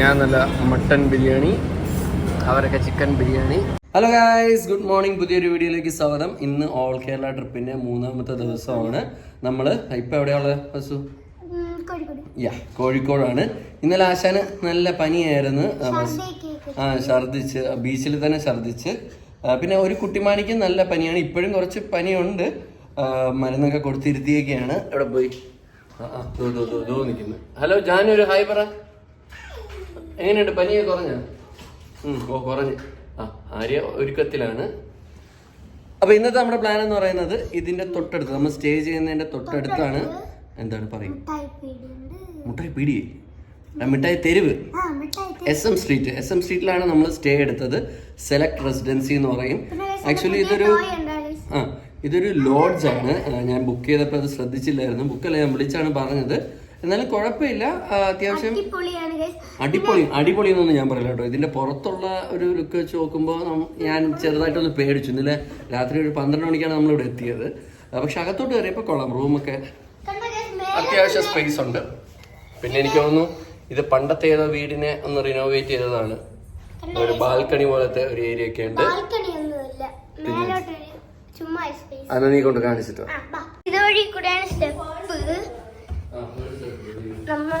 ഞാൻ നല്ല മട്ടൻ ബിരിയാണി അവരൊക്കെ chicken biryani. Hello guys good morning പുതിയൊരു വീഡിയോയിലേക്ക് സ്വാഗതം. ഇന്ന് ഓൾ കേരള ട്രിപ്പിന്റെ മൂന്നാമത്തെ ദിവസമാണ്. നമ്മൾ ഇപ്പൊ എവിടെയുള്ളത് ബസു യാ കോഴിക്കോടാണ്. ഇന്നലെ ആശാന് നല്ല പനിയായിരുന്നു. ആ, ഛർദിച്ച് ബീച്ചിൽ തന്നെ ഛർദിച്ച് പിന്നെ ഒരു കുട്ടിമാനിക്ക് നല്ല പനിയാണ്. ഇപ്പോഴും കുറച്ച് പനിയുണ്ട്. മരുന്നൊക്കെ കൊടുത്തിരുത്തിയൊക്കെയാണ്. എവിടെ പോയി? ആ ആ ദൂ ദൂ ദൂ ദൂ നിൽക്കുന്നു ഹലോ ജാനു ഒരു ഹായ് പറ. എങ്ങനെയുണ്ട്? പനിയെ കുറഞ്ഞ? ഓ കുറഞ്ഞ്. ആ ആര്യ ഒരുക്കത്തിലാണ്. അപ്പൊ ഇന്നത്തെ നമ്മുടെ പ്ലാൻ എന്ന് പറയുന്നത് ഇതിന്റെ തൊട്ടടുത്ത് നമ്മൾ സ്റ്റേ ചെയ്യുന്നതിന്റെ തൊട്ടടുത്താണ്. എന്താണ് പറയും മുട്ടായി പീടിയേ ആ, മിഠായി തെരുവ്. S M street S M സ്ട്രീറ്റിലാണ് നമ്മൾ സ്റ്റേ എടുത്തത്. സെലക്ട് റെസിഡൻസി എന്ന് പറയും. ആക്ച്വലി ഇതൊരു ആ ഇതൊരു ലോഡ്ജ് ആണ്. ഞാൻ ബുക്ക് ചെയ്തപ്പോൾ അത് ശ്രദ്ധിച്ചില്ലായിരുന്നു. ബുക്കല്ല ഞാൻ വിളിച്ചാണ് പറഞ്ഞത്. എന്നാലും കുഴപ്പമില്ല. അത്യാവശ്യം. അടിപൊളി അടിപൊളി എന്നൊന്നും ഞാൻ പറയില്ല കേട്ടോ. ഇതിന്റെ പുറത്തുള്ള ഒരു ലുക്ക് വെച്ച് നോക്കുമ്പോൾ ഞാൻ ചെറുതായിട്ടൊന്ന് പേടിച്ചു. ഇന്നലെ രാത്രി ഒരു പന്ത്രണ്ട് മണിക്കാണ് നമ്മൾ ഇവിടെ എത്തിയത് പക്ഷെ അകത്തോട്ട് കയറിയപ്പോൾ കൊള്ളാം. റൂമൊക്കെ അത്യാവശ്യം സ്പേസ് ഉണ്ട്. പിന്നെ എനിക്ക് തോന്നുന്നു ഇത് പണ്ടത്തെ ഏതോ വീടിനെ ഒന്ന് റിനോവേറ്റ് ചെയ്തതാണ്. ഒരു ബാൽക്കണി പോലത്തെ ഒരു ഏരിയ ഒക്കെ ഉണ്ട്. അത് നീ കൊണ്ട് കാണിച്ചിട്ടോ? ഇതുവഴി കൂടെയാണ് സ്റ്റെപ്പ് നമ്മൾ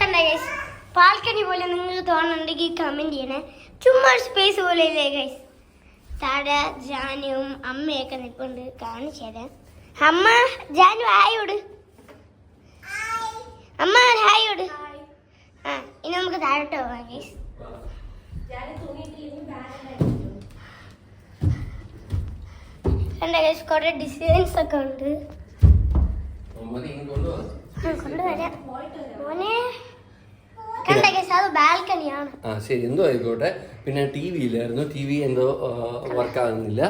കണ്ട ഗൈസ് ബാൽക്കണി പോലെ നിങ്ങൾക്ക് തോന്നുന്നുണ്ടെങ്കിൽ കമന്റ് ചെയ്യണേ. ചുമ്മാ സ്പേസ് പോലെ ഇല്ലേ ഗൈസ് താഴെ ജാനുവും അമ്മയൊക്കെ നിൽപ്പുണ്ട്. കാണിച്ചു തരാം. അമ്മ ജാനു ഹായോട് അമ്മ ഹായോട് ആ ഇനി നമുക്ക് താഴോട്ട് പോവാം ഗൈസ് കണ്ട ഗൈസ് കുറെ ഡിസൈൻസ് ഒക്കെ ഉണ്ട്. കൊണ്ടുവരാം. മോനെ. ബാൽക്കണിയാണ് ആ ശരി എന്തോ ആയിക്കോട്ടെ. പിന്നെ ടി വി ഇല്ലായിരുന്നു. ടി വി എന്തോ വർക്ക് ആകുന്നില്ല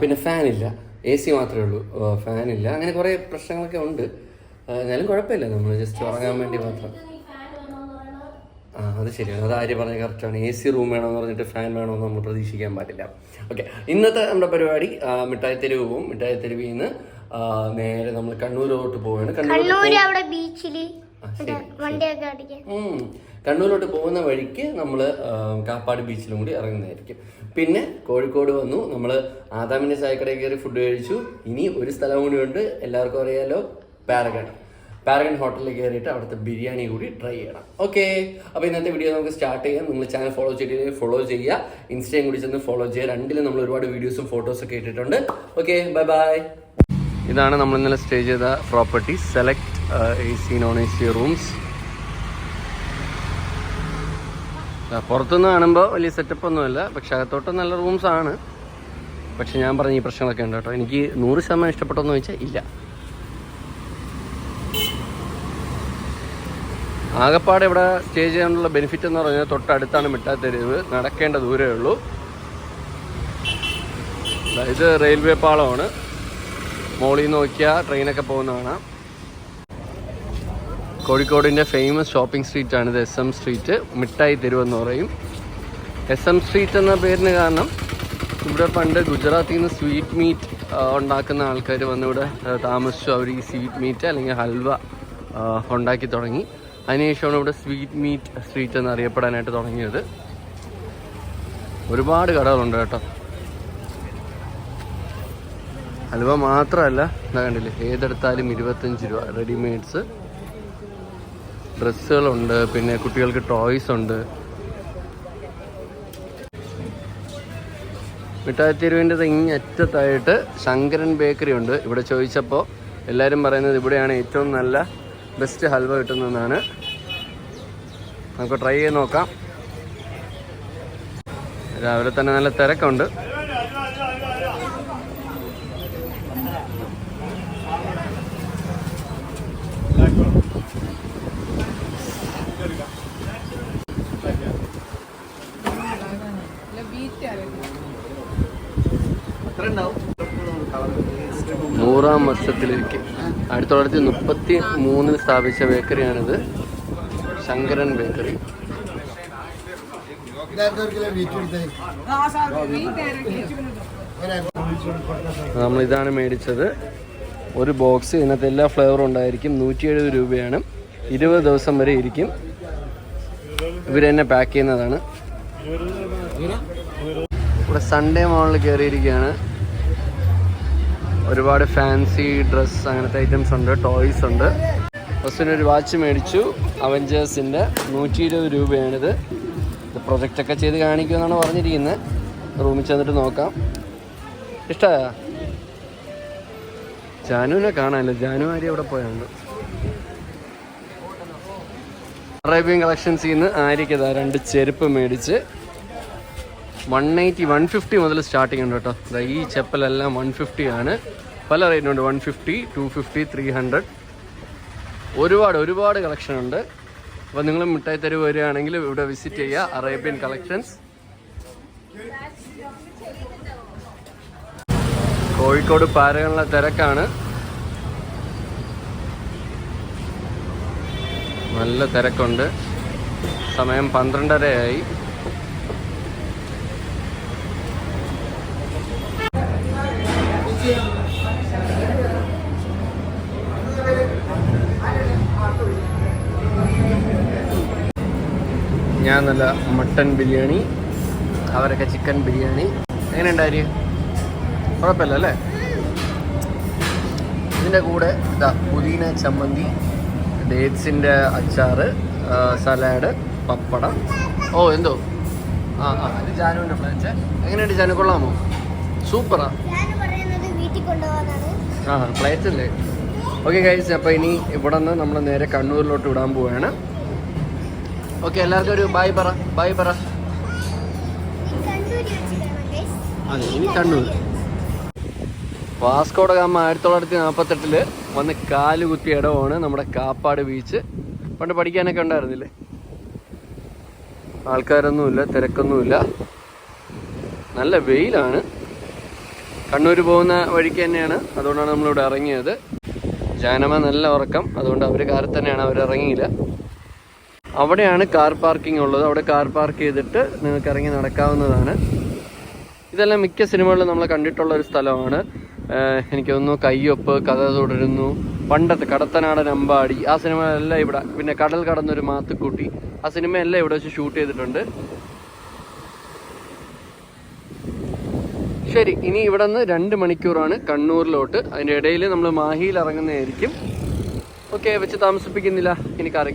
പിന്നെ ഫാൻ ഇല്ല. എ സി മാത്രമേ ഉള്ളൂ. ഫാൻ ഇല്ല. അങ്ങനെ കുറേ പ്രശ്നങ്ങളൊക്കെ ഉണ്ട്. എന്നാലും കുഴപ്പമില്ല. നമ്മൾ ജസ്റ്റ് ഉറങ്ങാൻ വേണ്ടി മാത്രം. ആ അത് ശരിയാണ് അത് ആര്യ പറഞ്ഞ കറക്റ്റാണ് എ സി റൂം വേണമെന്ന് പറഞ്ഞിട്ട് ഫാൻ വേണമെന്ന് നമ്മൾ പ്രതീക്ഷിക്കാൻ പാടില്ല. ഓക്കെ ഇന്നത്തെ നമ്മുടെ പരിപാടി മിഠായി തെരുവ്. പോവും മിഠായി തെരുവിൽ നിന്ന് നേരെ നമ്മൾ കണ്ണൂരോട്ട് പോവുകയാണ്. കണ്ണൂർ അവിടെ ശരി, വണ്ടിയൊക്കെ കണ്ണൂരോട്ട് പോകുന്ന വഴിക്ക് നമ്മൾ കാപ്പാട് ബീച്ചിലും കൂടി ഇറങ്ങുന്നതായിരിക്കും. പിന്നെ കോഴിക്കോട് വന്നു നമ്മൾ ആദാമിന്റെ ചായക്കടയിൽ കയറി ഫുഡ് കഴിച്ചു. ഇനി ഒരു സ്ഥലം കൂടി ഉണ്ട് എല്ലാവർക്കും അറിയാലോ പാരഗൺ. പാരഗൺ ഹോട്ടലിൽ കയറിയിട്ട് അവിടുത്തെ ബിരിയാണി കൂടി ട്രൈ ചെയ്യണം. ഓക്കെ അപ്പോൾ ഇന്നത്തെ വീഡിയോ നമുക്ക് സ്റ്റാർട്ട് ചെയ്യാം. നിങ്ങൾ ചാനൽ ഫോളോ ചെയ്തിട്ട് ഫോളോ ചെയ്യുക. ഇൻസ്റ്റയും കൂടി ചെന്ന് ഫോളോ ചെയ്യുക. രണ്ടിലും നമ്മൾ ഒരുപാട് വീഡിയോസും ഫോട്ടോസും ഒക്കെ ഇട്ടിട്ടുണ്ട്. ഓക്കെ ബൈ ബൈ ഇതാണ് നമ്മൾ ഇന്നലെ സ്റ്റേ ചെയ്ത property select A C non A C rooms പുറത്തുനിന്ന് കാണുമ്പോൾ വലിയ സെറ്റപ്പ് ഒന്നുമല്ല. പക്ഷെ അകത്തോട്ട് നല്ല റൂംസ് ആണ്. പക്ഷെ ഞാൻ പറഞ്ഞ ഈ പ്രശ്നങ്ങളൊക്കെ ഉണ്ട് കേട്ടോ. എനിക്ക് നൂറ് ശതമാനം ഇഷ്ടപ്പെട്ടെന്ന് ചോദിച്ചാൽ ഇല്ല. ആകപ്പാടെ ഇവിടെ സ്റ്റേ ചെയ്യാനുള്ള ബെനിഫിറ്റ് എന്ന് പറഞ്ഞാൽ തൊട്ടടുത്താണ് മിട്ടാത്തെരുവ് നടക്കേണ്ട ദൂരമേ ഉള്ളൂ. ഇത് റെയിൽവേ പാളമാണ്. മോളിൽ നോക്കിയാൽ ട്രെയിനൊക്കെ പോകുന്നതാണ്. കോഴിക്കോടിന്റെ ഫേമസ് ഷോപ്പിംഗ് സ്ട്രീറ്റ് ആണ് ഇത് എസ് എം സ്ട്രീറ്റ് മിഠായി തെരുവെന്ന് പറയും. എസ് എം സ്ട്രീറ്റ് എന്ന പേരിന് കാരണം ഇവിടെ പണ്ട് ഗുജറാത്തിൽ നിന്ന് സ്വീറ്റ് മീറ്റ് ഉണ്ടാക്കുന്ന ആൾക്കാർ വന്നിവിടെ താമസിച്ചു. അവർ ഈ സ്വീറ്റ് മീറ്റ് അല്ലെങ്കിൽ ഹൽവ ഉണ്ടാക്കി തുടങ്ങി. അതിനുശേഷമാണ് ഇവിടെ സ്വീറ്റ് മീറ്റ് സ്ട്രീറ്റ് എന്ന് അറിയപ്പെടാനായിട്ട് തുടങ്ങിയത്. ഒരുപാട് കടകളുണ്ട് കേട്ടോ. ഹൽവ മാത്രമല്ല എന്താ കണ്ടില്ലേ? ഏതെടുത്താലും ഇരുപത്തഞ്ച് രൂപ. റെഡിമെയ്ഡ്സ് ഡ്രസ്സുകളുണ്ട് പിന്നെ കുട്ടികൾക്ക് ടോയ്സ് ഉണ്ട്. മിഠായിത്തെരുവിന്റെ ഇങ്ങറ്റത്തായിട്ട് ശങ്കരൻ ബേക്കറി ഉണ്ട്. ഇവിടെ ചോദിച്ചപ്പോൾ എല്ലാവരും പറയുന്നത് ഇവിടെയാണ് ഏറ്റവും നല്ല ബെസ്റ്റ് ഹൽവ കിട്ടുന്നതെന്നാണ്. നമുക്ക് ട്രൈ ചെയ്ത് നോക്കാം. രാവിലെ തന്നെ നല്ല തിരക്കുണ്ട്. നൂറാം വർഷത്തിലേക്ക് ആയിരത്തി തൊള്ളായിരത്തി മുപ്പത്തി മൂന്നിൽ സ്ഥാപിച്ച ബേക്കറിയാണിത്. ശങ്കരൻ ബേക്കറി. നമ്മൾ ഇതാണ് മേടിച്ചത്. ഒരു ബോക്സ് ഇതിനകത്ത് എല്ലാ ഫ്ലേവറും ഉണ്ടായിരിക്കും. നൂറ്റി എഴുപത് രൂപയാണ്. ഇരുപത് ദിവസം വരെ ഇരിക്കും. ഇവർ തന്നെ പാക്ക് ചെയ്യുന്നതാണ്. ഇവിടെ സൺഡേ മോളിൽ കയറിയിരിക്കുകയാണ് ഒരുപാട് ഫാൻസി ഡ്രസ്സ് അങ്ങനത്തെ ഐറ്റംസ് ഉണ്ട് ടോയ്സ് ഉണ്ട്. ബസ്സിന് ഒരു വാച്ച് മേടിച്ചു. അവഞ്ചേഴ്സിന്റെ നൂറ്റി ഇരുപത് രൂപയാണിത്. ഇത് പ്രൊജക്റ്റൊക്കെ ചെയ്ത് കാണിക്കുമെന്നാണ് പറഞ്ഞിരിക്കുന്നത് റൂമിൽ ചെന്നിട്ട് നോക്കാം. ഇഷ്ടമായ ജാനുവിനെ കാണാനില്ല. ജാനു ആരി അവിടെ പോയാണ്? അറേബ്യൻ കളക്ഷൻസിൽ നിന്ന് ആര്യക്കതാ രണ്ട് ചെരുപ്പ് മേടിച്ച് വൺ എയ്റ്റി വൺ ഫിഫ്റ്റി മുതൽ സ്റ്റാർട്ടിംഗ് ഉണ്ട് കേട്ടോ. ഈ ചെപ്പലെല്ലാം വൺ ഫിഫ്റ്റി ആണ്. പല റേറ്റിനുണ്ട് one fifty two fifty three hundred ഒരുപാട് ഒരുപാട് കളക്ഷൻ ഉണ്ട്. അപ്പോൾ നിങ്ങൾ മിഠായി തെരുവ് വരികയാണെങ്കിൽ ഇവിടെ വിസിറ്റ് ചെയ്യുക. അറേബ്യൻ കളക്ഷൻസ് കോഴിക്കോട് പാരകളിലെ തിരക്കാണ്. നല്ല തിരക്കുണ്ട്. സമയം പന്ത്രണ്ടരയായി. ഞാൻ നല്ല മട്ടൻ ബിരിയാണി അവരൊക്കെ ചിക്കൻ ബിരിയാണി. എങ്ങനെ എങ്ങനെയുണ്ടായി കുഴപ്പമില്ല അല്ലേ? ഇതിന്റെ കൂടെ ഇതാ പുതിന ചമ്മന്തി ഡേറ്റ്സിന്റെ അച്ചാറ് സലാഡ് പപ്പടം. ഓ എന്തോ? ആ ആ ഇത് ജാനുവിന്റെ പ്ലാൻസ് എങ്ങനെയുണ്ട് ജാനു? കൊള്ളാമോ? സൂപ്പറാ. ആ പ്ലേറ്റ് അല്ലേ? ഓക്കെ കഴിച്ച് അപ്പോൾ ഇനി ഇവിടെ നിന്ന് നമ്മൾ നേരെ കണ്ണൂരിലോട്ട് വിടാൻ പോവുകയാണ് ഓക്കെ എല്ലാവർക്കും ഒരു ബായ് പറ ബായ് പറ. അതെ ഇനി കണ്ണൂർ. വാസ്കോഡ ഗാമ ആയിരത്തി തൊള്ളായിരത്തി നാൽപ്പത്തെട്ടിൽ വന്ന് കാൽ കുത്തിയ ഇടമാണ് നമ്മുടെ കാപ്പാട് ബീച്ച് പണ്ട് പഠിക്കാനൊക്കെ ഉണ്ടായിരുന്നില്ലേ? ആൾക്കാരൊന്നുമില്ല തിരക്കൊന്നുമില്ല. നല്ല വെയിലാണ്. കണ്ണൂർ പോകുന്ന വഴിക്ക് തന്നെയാണ്. അതുകൊണ്ടാണ് നമ്മളിവിടെ ഇറങ്ങിയത്. ജാനമ നല്ല ഉറക്കം. അതുകൊണ്ട് അവർ കാറിൽ തന്നെയാണ് അവർ ഇറങ്ങിയില്ല അവിടെയാണ് കാർ പാർക്കിംഗ് ഉള്ളത്. അവിടെ കാർ പാർക്ക് ചെയ്തിട്ട് നിങ്ങൾക്ക് ഇറങ്ങി നടക്കാവുന്നതാണ്. ഇതെല്ലാം മിക്ക സിനിമകളിലും നമ്മൾ കണ്ടിട്ടുള്ള ഒരു സ്ഥലമാണ്. എനിക്ക് തോന്നുന്നു കയ്യൊപ്പ് കഥ തുടരുന്നു പണ്ടത്തെ കടത്തനാടൻ അമ്പാടി ആ സിനിമകളെല്ലാം ഇവിടെ പിന്നെ കടൽ കടന്നൊരു മാത്തുക്കൂട്ടി ആ സിനിമയെല്ലാം ഇവിടെ വെച്ച് ഷൂട്ട് ചെയ്തിട്ടുണ്ട്. ശരി ഇനി ഇവിടെ നിന്ന് രണ്ട് മണിക്കൂറാണ് കണ്ണൂരിലോട്ട്. അതിന്റെ ഇടയിൽ നമ്മൾ മാഹിയിൽ ഇറങ്ങുന്നതായിരിക്കും. ഓക്കെ വെച്ച് താമസിപ്പിക്കുന്നില്ല. ഇനി കാറി